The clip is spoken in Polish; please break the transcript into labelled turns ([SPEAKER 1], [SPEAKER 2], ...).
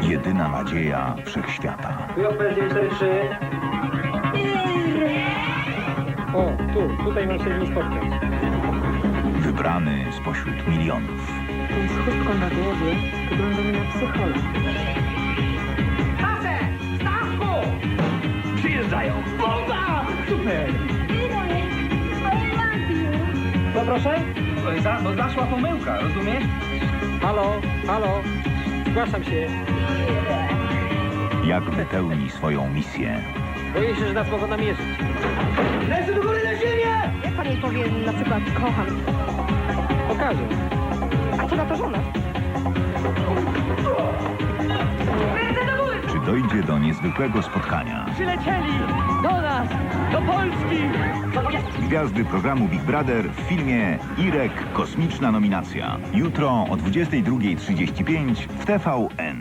[SPEAKER 1] Jedyna nadzieja wszechświata.
[SPEAKER 2] JPL 943. O, tu, tutaj mam się spotkać.
[SPEAKER 1] Wybrany spośród milionów.
[SPEAKER 3] Z chustką na głowie wygląda mi na psychola.
[SPEAKER 2] Przyjeżdżają. Bomba! Super! Co proszę? Za, bo zaszła pomyłka, rozumiesz? Halo, halo, zgłaszam się.
[SPEAKER 1] Jak wypełni swoją misję.
[SPEAKER 2] Boję się, że nas mogą namierzyć. Lecę do góry na ziemię!
[SPEAKER 3] Jak pan jej powie na przykład kocham?
[SPEAKER 2] Pokażę.
[SPEAKER 3] A co na to żona?
[SPEAKER 1] Czy dojdzie do niezwykłego spotkania?
[SPEAKER 2] Przylecieli! Do nas! Do Polski!
[SPEAKER 1] Gwiazdy programu Big Brother w filmie Irek Kosmiczna nominacja. Jutro o 22.35 w TVN.